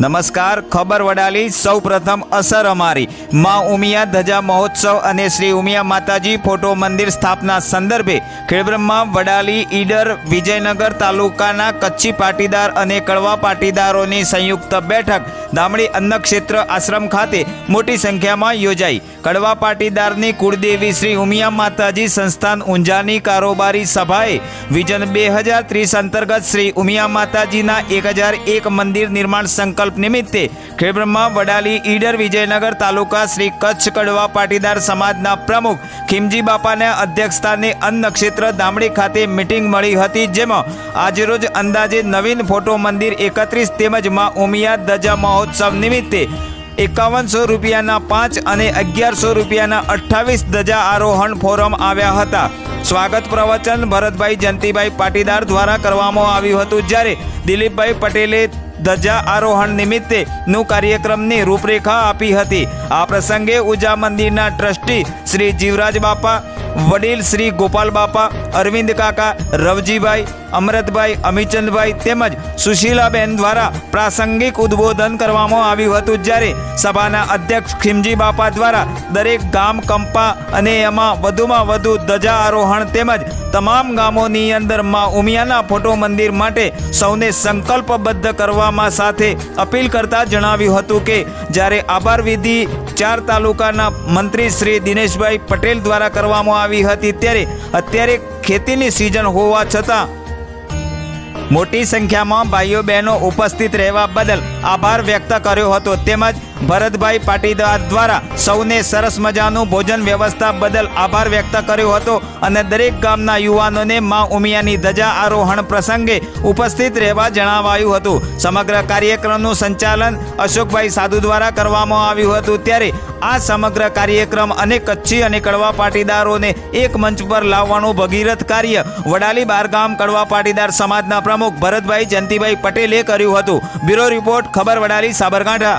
નમસ્કાર, ખબર વડાલી સૌ પ્રથમ અસર અમારી. માં ઉમિયા ધજા મહોત્સવ અને શ્રી ઉમિયા માતાજી ફોટો મંદિર સ્થાપના સંદર્ભે ખેડબ્રહ્મા વડાલી, ઈડર, વિજયનગર તાલુકાના કચ્છી પાટીદાર અને કડવા પાટીદારોની સંયુક્ત બેઠક દામડી અન્નક્ષેત્ર આશ્રમ ખાતે મોટી સંખ્યામાં યોજાઈ. કડવા પાટીદારની કુળદેવી શ્રી ઉમિયા માતાજી સંસ્થાન ઊંઝાની કારોબારી સભાએ વિઝન બે હજાર ત્રીસ અંતર્ગત શ્રી ઉમિયા માતાજીના એક હજાર એક મંદિર નિર્માણ સંકલ્પ નિમિત્તે ખેડબ્રહ્મા, વડાલી, ઈડર, વિજયનગર તાલુકા શ્રી કચ્છ કડવા પાટીદાર સમાજના પ્રમુખ ખીમજી બાપાના અધ્યક્ષસ્થાને અન્ન ક્ષેત્ર દામડી ખાતે મિટિંગ મળી હતી, જેમાં આજરોજ અંદાજે નવીન ફોટો મંદિર એકત્રીસ તેમજ મા ઉમિયા ધજા મહોત્સવ નિમિત્તે એકાવનસો રૂપિયાના પાંચ અને અગિયારસો રૂપિયાના અઠ્ઠાવીસ ધજા આરોહણ ફોરમ આવ્યા હતા. સ્વાગત પ્રવચન ભરતભાઈ જયંતિભાઈ પાટીદાર દ્વારા કરવામાં આવ્યું હતું, જ્યારે દિલીપભાઈ પટેલે ધજા આરોહણ નિમિત્તે નું કાર્યક્રમની રૂપરેખા આપી હતી. આ પ્રસંગે ઉજા મંદિરના ટ્રસ્ટી શ્રી જીવરાજ બાપા વડીલ શ્રી ગોપાલ બાપા, અરવિંદ કાકા, રવજીભાઈ, અમરતભાઈ અમિચંદભાઈ તેમજ સુશીલાબેન દ્વારા પ્રાસંગિક ઉદ્બોધન કરવામાં આવ્યું હતું. જ્યારે સભાના અધ્યક્ષ ખીમજી બાપા દ્વારા દરેક ગામ, કંપા અને એમાં વધુમાં વધુ ધજા આરોહણ તેમજ તમામ ગામોની અંદરમાં ઉમિયાના ફોટો મંદિર માટે સૌને સંકલ્પબદ્ધ કરવામાં સાથે અપીલ કરતા જણાવ્યું હતું કે, જ્યારે આભાર વિધિ ચાર તાલુકાના મંત્રી શ્રી દિનેશભાઈ પટેલ દ્વારા કરવામાં આવી હતી ત્યારે અત્યારે ખેતીની સિઝન હોવા છતાં મોટી સંખ્યામાં ભાઈઓ બહેનો ઉપસ્થિત રહેવા બદલ આભાર વ્યક્ત કર્યો હતો. તેમજ ભરતભાઈ પાટીદાર દ્વારા સૌને સરસ મજાનું ભોજન વ્યવસ્થા બદલ આભાર વ્યક્ત કર્યો હતો અને દરેક ગામના યુવાનોને મા ઉમિયાની ધજા આરોહણ પ્રસંગે ઉપસ્થિત રહેવા જણાવાયું હતું. સમગ્ર કાર્યક્રમનું સંચાલન અશોકભાઈ સાધુ દ્વારા કરવામાં આવ્યું હતું. ત્યારે આ સમગ્ર કાર્યક્રમ અને કચ્છી અને કડવા પાટીદારોને એક મંચ પર લાવવાનું ભગીરથ કાર્ય વડાલી બારગામ કડવા પાટીદાર સમાજના પ્રમુખ ભરતભાઈ જયંતિભાઈ પટેલે કર્યું હતું. બ્યુરો રિપોર્ટ, ખબર વડાલી, સાબરકાંઠા.